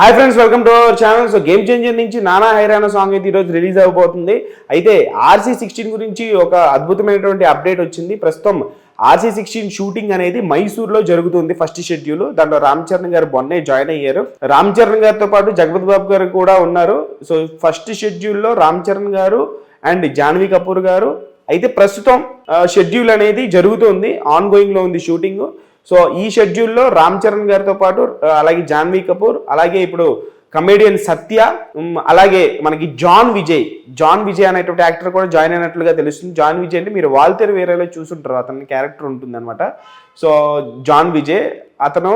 Hi friends welcome to our channel so game changer నుంచి నానా హైరానా song అయితే ఈరోజు రిలీజ్ అవబోతుంది. అయితే ఆర్సీ సిక్స్టీన్ గురించి ఒక అద్భుతమైనటువంటి అప్డేట్ వచ్చింది. ప్రస్తుతం ఆర్సీ సిక్స్టీన్ షూటింగ్ అనేది మైసూర్లో జరుగుతుంది ఫస్ట్ షెడ్యూల్ దాంట్లో రామ్ చరణ్ గారు మొన్నే జాయిన్ అయ్యారు. రామ్ చరణ్ గారితో పాటు జగపతి బాబు గారు కూడా ఉన్నారు. సో ఫస్ట్ షెడ్యూల్లో రామ్ చరణ్ గారు అండ్ జాన్వీ కపూర్ గారు. అయితే ప్రస్తుతం షెడ్యూల్ అనేది జరుగుతుంది. ఆన్ గోయింగ్లో ఉంది షూటింగ్ సో ఈ షెడ్యూల్లో రామ్ చరణ్ గారితో పాటు అలాగే జాన్వీ కపూర్ అలాగే ఇప్పుడు కమేడియన్ సత్య అలాగే మనకి జాన్ విజయ్. జాన్ విజయ్ అనేటువంటి యాక్టర్ కూడా జాయిన్ అయినట్లుగా తెలుస్తుంది. జాన్ విజయ్ అంటే మీరు వాల్తేరు వేరేలో చూసుంటారు. అతని క్యారెక్టర్ ఉంటుందన్నమాట. సో జాన్ విజయ్ అతను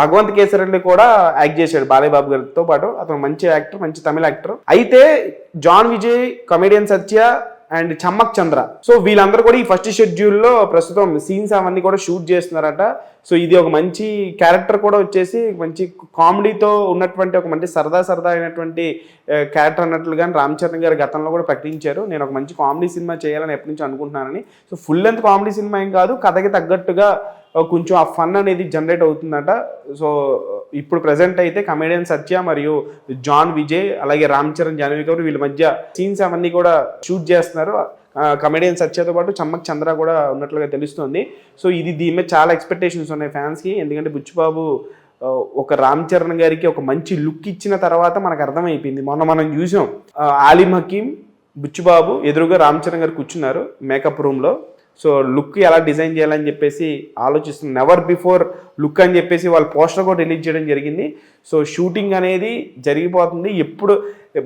భగవంత్ కేసరిలో కూడా యాక్ట్ చేశాడు బాలయ్యబాబు గారితో పాటు. అతను మంచి యాక్టర్ మంచి తమిళ యాక్టర్. అయితే John Vijay comedian Satya and Chammak Chandra. So వీళ్ళందరూ కూడా ఈ ఫస్ట్ షెడ్యూల్లో ప్రస్తుతం సీన్స్ అవన్నీ కూడా షూట్ చేస్తున్నారట. సో ఇది ఒక మంచి క్యారెక్టర్ కూడా వచ్చేసి మంచి కామెడీతో ఉన్నటువంటి ఒక మంచి సరదా సరదా అయినటువంటి క్యారెక్టర్ అన్నట్లుగా రామ్ చరణ్ గారు గతంలో కూడా ప్రకటించారు. నేను ఒక మంచి కామెడీ సినిమా చేయాలని ఎప్పటి నుంచి అనుకుంటున్నానని. So full length comedy cinema ఏం కాదు కథకి తగ్గట్టుగా కొంచెం ఆ ఫన్ అనేది జనరేట్ అవుతుందట. సో ఇప్పుడు ప్రజెంట్ అయితే కమేడియన్ సత్య మరియు జాన్ విజయ్ అలాగే రామ్ చరణ్ జానవి కపూర్ వీళ్ళ మధ్య సీన్స్ అవన్నీ కూడా షూట్ చేస్తున్నారు. కమెడియన్ సత్యతో పాటు చమ్మక్ చంద్ర కూడా ఉన్నట్లుగా తెలుస్తుంది. సో ఇది దీని మీద చాలా ఎక్స్పెక్టేషన్స్ ఉన్నాయి ఫ్యాన్స్కి ఎందుకంటే బుచ్చిబాబు ఒక రామ్ చరణ్ గారికి ఒక మంచి లుక్ ఇచ్చిన తర్వాత మనకు అర్థమైపోయింది. మొన్న మనం చూసాం ఆలిమ్ హకీం బుచ్చిబాబు ఎదురుగా రామ్ చరణ్ గారు కూర్చున్నారు మేకప్ రూమ్లో సో లుక్ ఎలా డిజైన్ చేయాలని చెప్పేసి ఆలోచిస్తుంది నెవర్ బిఫోర్ లుక్ అని చెప్పేసి వాళ్ళు పోస్టర్ కూడా రిలీజ్ చేయడం జరిగింది. సో షూటింగ్ అనేది జరిగిపోతుంది. ఎప్పుడు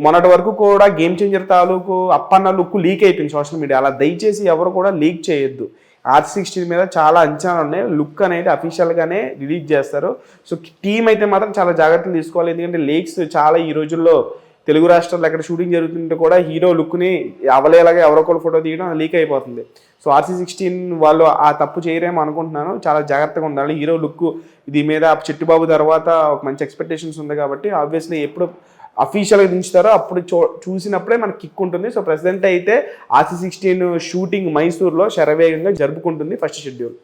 మొన్నటి వరకు కూడా గేమ్ చేంజర్ తాలూకు అప్పన్న లుక్ లీక్ అయిపోయింది సోషల్ మీడియా అలా దయచేసి ఎవరు కూడా లీక్ చేయొద్దు. ఆర్ సిక్స్టీన్ మీద చాలా అంచనాలు ఉన్నాయి. లుక్ అనేది అఫీషియల్గానే రిలీజ్ చేస్తారు. సో టీం అయితే మాత్రం చాలా జాగ్రత్తలు తీసుకోవాలి. ఎందుకంటే లీక్స్ చాలా ఈ రోజుల్లో తెలుగు రాష్ట్రాల్లో ఎక్కడ షూటింగ్ జరుగుతుంటే కూడా హీరో లుక్ని అవలేలాగా ఎవరొకరు ఫోటో తీయడం లీక్ అయిపోతుంది. సో ఆర్సీ సిక్స్టీన్ వాళ్ళు ఆ తప్పు చేయరేమో అనుకుంటున్నాను. చాలా జాగ్రత్తగా ఉండాలి. హీరో లుక్ ఇది మీద చెట్టుబాబు తర్వాత ఒక మంచి ఎక్స్పెక్టేషన్స్ ఉంది కాబట్టి ఆబ్వియస్లీ ఎప్పుడు అఫీషియల్గా దించుతారో అప్పుడు చూ చూసినప్పుడే మనకి కిక్ ఉంటుంది. సో ప్రెసిడెంట్ అయితే ఆర్సీ సిక్స్టీన్ షూటింగ్ మైసూర్లో శరవేగంగా జరుపుకుంటుంది ఫస్ట్ షెడ్యూల్